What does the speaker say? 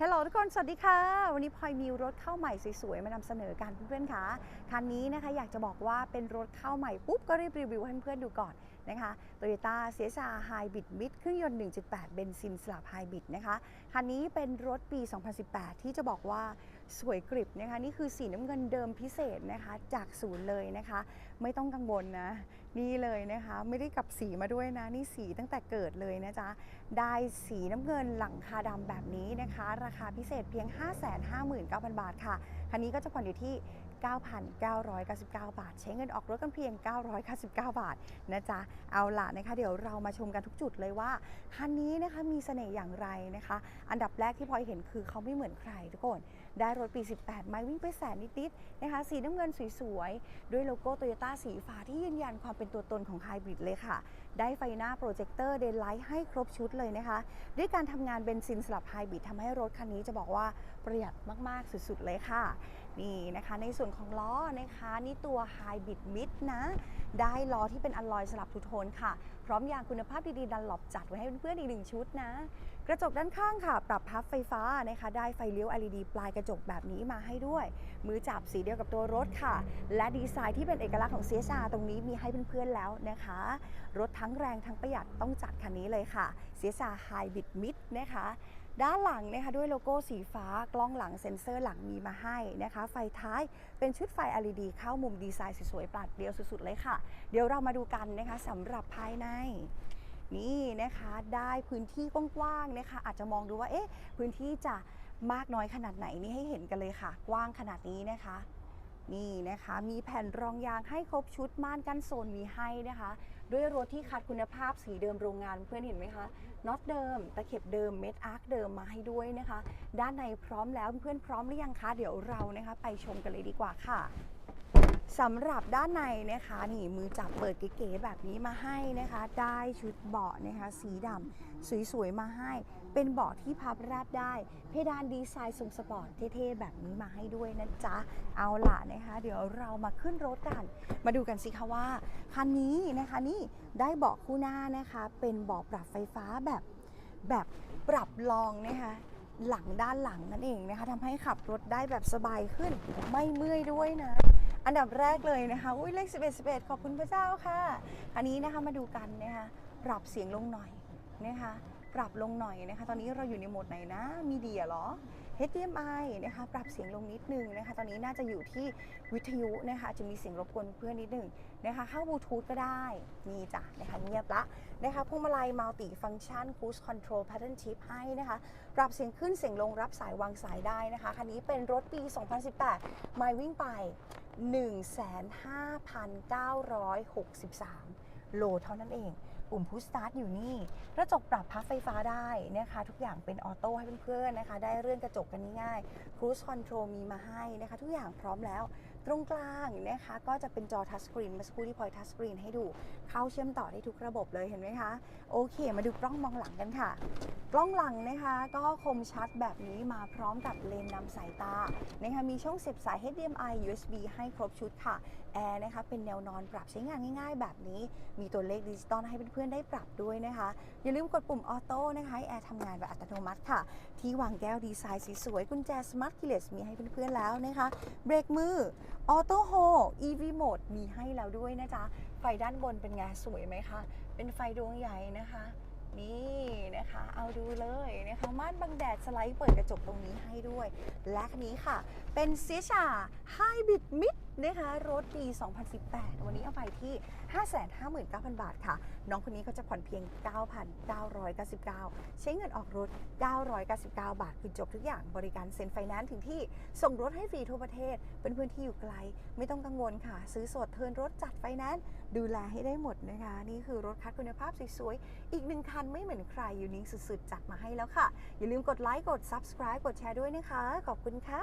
ฮัลโหลทุกคน สวัสดีค่ะ วันนี้พลอยมีรถเข้าใหม่สวยๆ มานำเสนอกันเพื่อนๆค่ะคันนี้นะคะอยากจะบอกว่าเป็นรถเข้าใหม่ปุ๊บก็รีบรีวิวให้เพื่อนๆดูก่อนนะคะ Toyota c s r Hybrid Mid เครื่องยนต์ 1.8 เบนซินสลับไฮบริดนะคะ คันนี้เป็นรถปี 2018 ที่จะบอกว่าสวยกริบนะคะ นี่คือสีน้ำเงินเดิมพิเศษนะคะ จากศูนย์เลยนะคะ ไม่ต้องกังวลนะ นี่เลยนะคะ ไม่ได้กลับสีมาด้วยนะ นี่สีตั้งแต่เกิดเลยนะจ๊ะ ได้สีน้ำเงินหลังคาดำแบบนี้นะคะ ราคาพิเศษเพียง 559,000 บาทค่ะ คันนี้ก็จะผ่อนอยู่ที่ 9,999 บาท ใช้เงินออกรถกันเพียง 999 บาทนะจ๊ะ เอาล่ะนะคะ เดี๋ยวเรามาชมกันทุกจุดเลยว่า คันนี้นะคะมีเสน่ห์อย่างไรนะคะ อันดับแรกที่พลอยเห็นคือเขาไม่เหมือนใครทุกคน ได้รถปี 18 ไม้วิ่งไปแสนนิดๆนะคะ สีน้ำเงินสวยๆ ด้วยโลโก้โตโยต้าสีฟ้าที่ยืนยันความเป็นตัวตนของไฮบริดเลยค่ะ ได้ไฟหน้าโปรเจคเตอร์เดนไลท์ให้ครบชุดเลยนะคะ ด้วยการทำงานเบนซินสลับไฮบริดทำให้รถคันนี้จะบอกว่าประหยัดมากๆสุดๆเลยค่ะ นี่นะคะ ในส่วนของล้อนะคะ นี่ตัว Hybrid Mid นะ ได้ล้อที่เป็นอลลอยสลับทุโทนค่ะ พร้อมยางคุณภาพดีๆดันหลบจัดไว้ให้เพื่อนๆอีกหนึ่งชุดนะ กระจกด้านข้างค่ะ ปรับพับไฟฟ้านะคะได้ไฟเลี้ยว LED ปลายกระจกแบบนี้มาให้ด้วย มือจับสีเดียวกับตัวรถค่ะ และดีไซน์ที่เป็นเอกลักษณ์ของ CSR ตรงนี้มีให้เพื่อนๆแล้วนะคะ รถทั้งแรงทั้งประหยัดต้องจัดคันนี้เลยค่ะ CSR Hybrid Mid นะคะด้านหลังนะคะด้วยโลโก้สีฟ้ากล้องหลังเซ็นเซอร์หลังมีมาให้นะคะ ไฟท้ายเป็นชุดไฟ LED เข้ามุมดีไซน์สวยๆปราดเปรียวสุดๆเลยค่ะ เดี๋ยวเรามาดูกันนะคะสำหรับภายใน นี่นะคะได้พื้นที่กว้างๆนะคะ อาจจะมองดูว่าเอ๊ะพื้นที่จะมากน้อยขนาดไหนนี่ให้เห็นกันเลยค่ะ กว้างขนาดนี้นะคะ นี่นะคะมีแผ่นรองยางให้ครบชุดม่านกันโซนมีให้นะคะ ด้วยรถที่คัดคุณภาพสีเดิมโรงงานเพื่อนเห็นไหมคะน็อตเดิม ตะเข็บเดิมเม็ดอาร์คเดิมมาให้ด้วยนะคะ ด้านในพร้อมแล้วเพื่อนพร้อมหรือยังคะเดี๋ยวเรานะคะ ไปชมกันเลยดีกว่าค่ะ สำหรับด้านในนะคะนี่มือจับเปิดเก๋ๆแบบนี้มาให้นะคะ ได้ชุดเบาะนะคะ สีดำสวยๆมาให้ เป็นเบาะที่พับราบได้ เพดานดีไซน์ทรงสปอร์ตเท่ๆแบบนี้มาให้ด้วยนะจ๊ะ เอาล่ะนะคะ เดี๋ยวเรามาขึ้นรถกัน มาดูกันสิคะว่าคันนี้นะคะนี่ได้เบาะคู่หน้านะคะ เป็นเบาะปรับไฟฟ้าแบบแบบปรับรองนะคะ หลังด้านหลังนั่นเองนะคะทำให้ขับรถได้แบบสบายขึ้นไม่เมื่อยด้วยนะ อันดับแรกเลยนะคะอุ้ยเลข 11 11 ขอบคุณพระเจ้าค่ะ อันนี้นะคะมาดูกันนะคะปรับเสียงลงหน่อยนะคะ ปรับลงหน่อยนะคะ ตอนนี้เราอยู่ในโหมดไหนนะมีเดียเหรอ HDMI นะคะปรับเสียงลงนิดนึงนะคะ ตอนนี้น่าจะอยู่ที่วิทยุนะคะจะมีเสียงรบกวนเพื่อนนิดนึงนะคะ เข้าบลูทูธก็ได้มีจ้ะนะคะเงียบละนะคะพวงมาลัยมัลติฟังชัน Cruise Control Pattern Shift ให้นะคะ ปรับเสียงขึ้นเสียงลงรับสายวางสายได้นะคะคันนี้เป็นรถปี 2018 ไม่วิ่งไป 15,963 โลเท่านั้นเองปุ่มพุชสตาร์ทอยู่นี่กระจกปรับพับไฟฟ้าได้นะคะ ทุกอย่างเป็นออโต้ให้เพื่อนๆนะคะ ได้เลื่อนกระจกกันง่ายๆ Cruise Control มีมาให้นะคะ ทุกอย่างพร้อมแล้ว ตรงกลางนะคะ ก็จะเป็นจอทัชสกรีนมื่อสักครู่ที่พอยทัชสกรีนให้ดู เข้าเชื่อมต่อได้ทุกระบบเลยเห็นไหมคะ โอเค มาดูกล้องมองหลังกันค่ะ กล้องหลังนะคะ ก็คมชัดแบบนี้มาพร้อมกับเลนส์นำสายตานะคะมีช่องเสียบสาย HDMI USB ให้ครบชุดค่ะแอร์นะคะเป็นแนวนอนปรับใช้งานง่าย ๆ แบบนี้มีตัวเลขดิจิตอลให้เพื่อนๆได้ปรับด้วยนะคะ อย่าลืมกดปุ่มออโต้นะคะให้แอร์ทำงานแบบอัตโนมัติค่ะ ที่วางแก้วดีไซน์สวยๆกุญแจสมาร์ทคีเลสมีให้เพื่อนๆแล้วนะคะเบรกมือออโต้โฮ EV Mode มีให้แล้วด้วยนะจ๊ะไฟด้านบนเป็นไงสวยไหมคะเป็นไฟดวงใหญ่นะคะนี่นะคะ เอาดูเลยนะคะม่านบังแดดสไลด์เปิดกระจกตรงนี้ให้ด้วย และนี้ค่ะ เป็นเซีชาไฮบริดมิด นะคะรถปี 2018 วันนี้เอาไปที่ 559,000 บาทค่ะ น้องคนนี้ก็จะผ่อนเพียง 9,999 ใช้เงินออกรถ 999 บาท คือจบทุกอย่างบริการเซ็นไฟแนนซ์ถึงที่ส่งรถให้ฟรีทั่วประเทศ เป็นพื้นที่อยู่ไกล ไม่ต้องกังวลค่ะ ซื้อสดเทินรถจัดไฟแนนซ์ดูแลให้ได้หมดนะคะ นี่คือรถคัดคุณภาพสวยๆอีกหนึ่งคันไม่เหมือนใครยูนิคสุดๆจัดมาให้แล้วค่ะ อย่าลืมกดไลค์กด subscribe กดแชร์ด้วยนะคะ ขอบคุณค่ะ